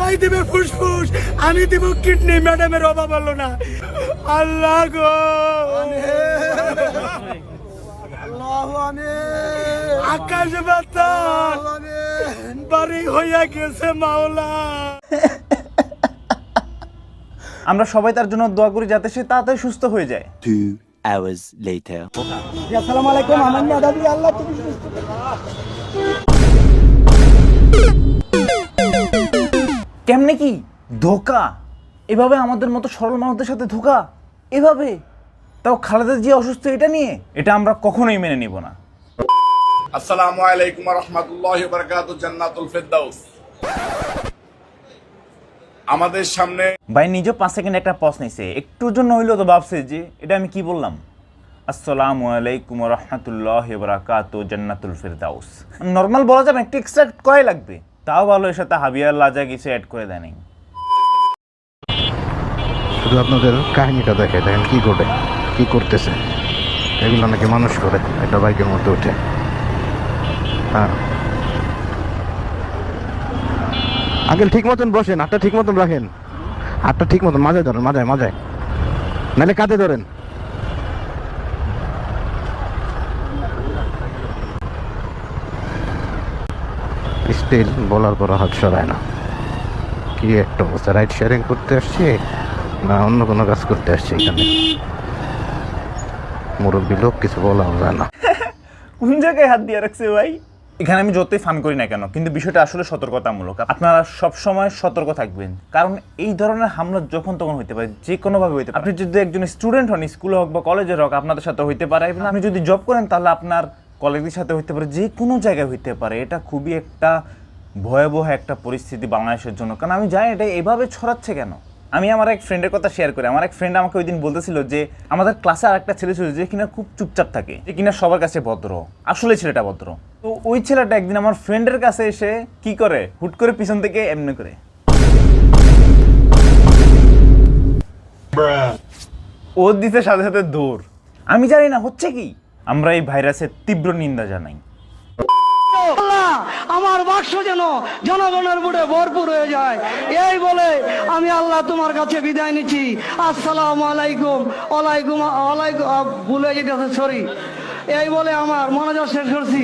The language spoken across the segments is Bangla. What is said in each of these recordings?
ভাই দেবে ফুসফুস। আমি দেব কিডনি ম্যাডামের অভাব হলো না। আল্লাহ গো। আকাশ বাতাস। বাড়ি হইয়া গেছে মাওলা। আমরা সবাই তার জন্য দোয়া করি যাতে সে তাড়াতাড়ি সুস্থ হয়ে যায়। Two hours later. আসসালামু আলাইকুম। আমার দাদি আল্লাহ তুমি সুস্থ কেমনে কি ধোকা? এভাবে আমাদের মতো সরল মানুষদের সাথে ধোকা? এভাবে? তাও খালেদা জি অসুস্থ এটা নিয়ে? এটা আমরা কখনোই মেনে নিব না। আসসালামু আলাইকুম রহমতুল্লাহ বরকাত জান্নাতুল ফেরদাউস। আমাদের সামনে ভাই নিজে পাঁচ সেকেন্ড একটা পজ নিছে। একটুর জন্য হইলেও তো ভাবছে যে এটা আমি কি বললাম? আসসালামু আলাইকুম রহমতুল্লাহ বরাকাত জান্নাতুল ফিরদাউস। নর্মাল বলা যাবে একটু এক্সট্রাক্ট করাই লাগবে। তাও ভালো, এর সাথে হাবিয়ার লাজা কিছু অ্যাড করে দেয় নাই। শুধু আপনাদের কাহিনীটা দেখে, দেখেন কি করে কি করতেছে। এগুলো নাকি মানুষ করে, একটা বাইকের মধ্যে উঠে। হ্যাঁ। আঙ্কেল, ঠিক মতন বসেন হাতটা ঠিক মতন রাখেন। হাতটা ঠিক মতন, মাজায় ধরেন, মাজায় মাজায়। নাহলে কাঁধে ধরেন। স্টিল বলার পর হাত সরায় না। কি একটা অবস্থা রাইড শেয়ারিং করতে আসছি না অন্য কোনো কাজ করতে আসছি এখানে? মুরব্বী লোক কিছু বলা যায় না। কোন জায়গায় হাত দিয়ে রাখছে ভাই? এখানে আমি যতই ফান করি না কেন কিন্তু বিষয়টা আসলে সতর্কতামূলক। আপনারা সব সময় সতর্ক থাকবেন কারণ এই ধরনের হামলা যখন তখন হইতে পারে যে কোনোভাবে হইতে পারে। আপনি যদি একজন স্টুডেন্ট হন স্কুলে হোক বা কলেজের হোক আপনাদের সাথে হইতে পারে আপনি যদি জব করেন তাহলে আপনার কলেজের সাথে হইতে পারে যে কোনো জায়গায় হইতে পারে এটা খুবই একটা ভয়াবহ একটা পরিস্থিতি বাংলাদেশের জন্য। কারণ আমি জানি এটা এভাবে ছড়াচ্ছে কেন। আমি আমার এক ফ্রেন্ডের কথা শেয়ার করি। আমার এক ফ্রেন্ড আমাকে ওই দিন বলতেছিল যে আমাদের ক্লাসে আরেকটা ছেলে ছিল যে কিনা খুব চুপচাপ থাকে যে কিনা সবার কাছে ভদ্র আসলে ছেলেটা ভদ্র। তো ওই ছেলেটা একদিন আমার ফ্রেন্ডের কাছে এসে কি করে? হুট করে পিছন থেকে এমনি করে। ও দিতে সাথে সাথে দৌড়। আমি জানি না হচ্ছে কি? আমরা এই ভাইরাসের তীব্র নিন্দা জানাই। আল্লাহ আমার বাক্স যেন জনগণের বুড়ে ভরপুর হয়ে যায়। এই বলে আমি আল্লাহ তোমার কাছে বিদায় নিচ্ছি। আসসালাম আলাইকুম। ওয়ালাইকুম আহ, ভুলে যেতেছে সরি এই বলে আমার মনোযোগ শেষ করছি।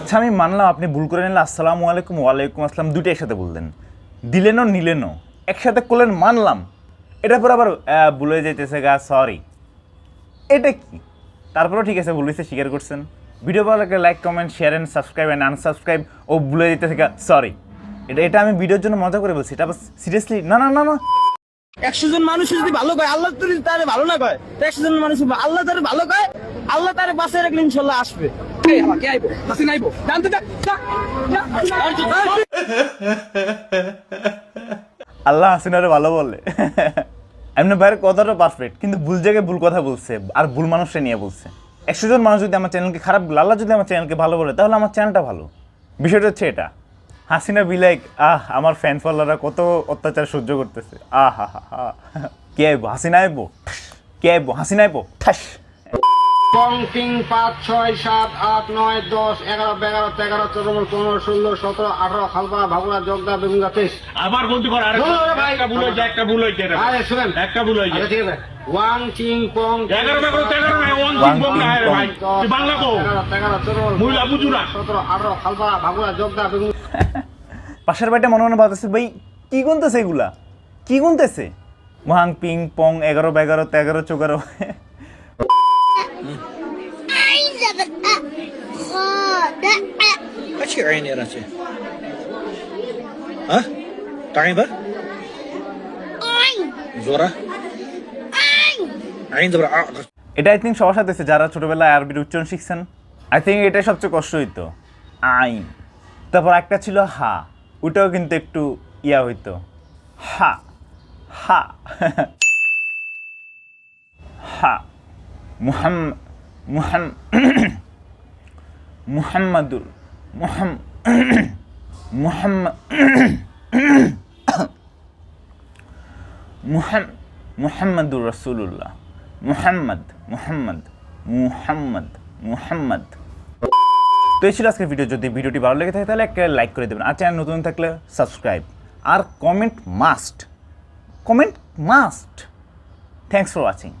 আচ্ছা আমি মানলাম আপনি ভুল করে নিলেন। আসসালামু আলাইকুম ওয়ালাইকুম আসসালাম দুটো একসাথে বললেন। দিলেনও নিলেনও একসাথে করলেন মানলাম। এটা পর আবার ভুলে যেতেছে গা সরি এটা কি? তারপরেও ঠিক আছে ভুল হয়েছে স্বীকার করছেন। ভিডিও ভালো লাগলে like comment share and subscribe and unsubscribe ও ভুলে দিতে থেকে সরি এটা এটা আমি ভিডিওর জন্য মজা করে বলছি এটা সিরিয়াসলি না না না না। একশো জন মানুষ যদি ভালো কয় আল্লাহ তো তারে ভালো না কয় তো একশো জন মানুষ আল্লাহ তারে ভালো কয় আল্লাহ তারে বাসায় রাখলে ইনশাল্লাহ আসবে। আল্লাহ হাসিনারে ভালো বলে। এমনি বাইরের কথাটা পারফেক্ট কিন্তু ভুল জায়গায় ভুল কথা বলছে আর ভুল মানুষটা নিয়ে বলছে। একশো জন মানুষ যদি আমার চ্যানেলকে খারাপ লাল্লা যদি আমার চ্যানেলকে ভালো বলে, তাহলে আমার চ্যানেলটা ভালো। বিষয়টা হচ্ছে এটা। হাসিনা বিলাইক আহ, আমার ফ্যান ফলোয়াররা কত অত্যাচার সহ্য করতেছে। আহ হা হা হা কে আইবো? হাসিনা আইবো? কে আইবো? হাসিনা আইবো? ঠাস। পং তিন পাঁচ ছয় সাত আট নয় দশ এগারো এগারো তেরো চোদ্দ পনেরো ষোলো সতেরো আঠারো খালপা ভাগুড়া জগদা তেইশ। আবার পারো আরে ভাই। একটা ভুল হয়েছে একটা ভুল হয়েছে আরে শুনেন। একটা ভুল হয়েছে। আচ্ছা, ঠিক আছে। ওয়াং চিং পং এগারো এগারো তেরো নয় ওয়ান ওয়ান তিন বম না ভাই বাংলা কো তেরো চোদ্দ মহিলা বুঝুরা সতেরো আঠারো খালপা জগদা পাশের বাড়িটা মনে মনে ভাবতেছে ভাই কি গুনতেছে এগুলা? কি গুনতেছে? ওয়াং পিং পং এগারো এগারো তেগারো চোগারো। Kaç kere aynı yer açıyor? Ha? Bak. Zora. এটা আই থিঙ্ক সবার সাথে যারা ছোটবেলায় আরবির উচ্চারণ শিখছেন আই থিঙ্ক এটাই সবচেয়ে কষ্ট হইতো আইন তারপর একটা ছিল হা ওটাও কিন্তু একটু ইয়া হইতো হা হা হা মুহাম মুহাম মুহাম্মাদুর মুহাম মুহাম্মদ মুহাম মুহাম্মাদুর রাসূলুল্লাহ মুহাম্মদ মুহাম্মদ মুহাম্মদ মুহাম্মদ তো এই ছিল আজকের ভিডিও। যদি ভিডিওটি ভালো লেগে থাকে তাহলে একটা লাইক করে দেবেন। আর চ্যানেল নতুন থাকলে subscribe. R comment must comment must. Thanks for watching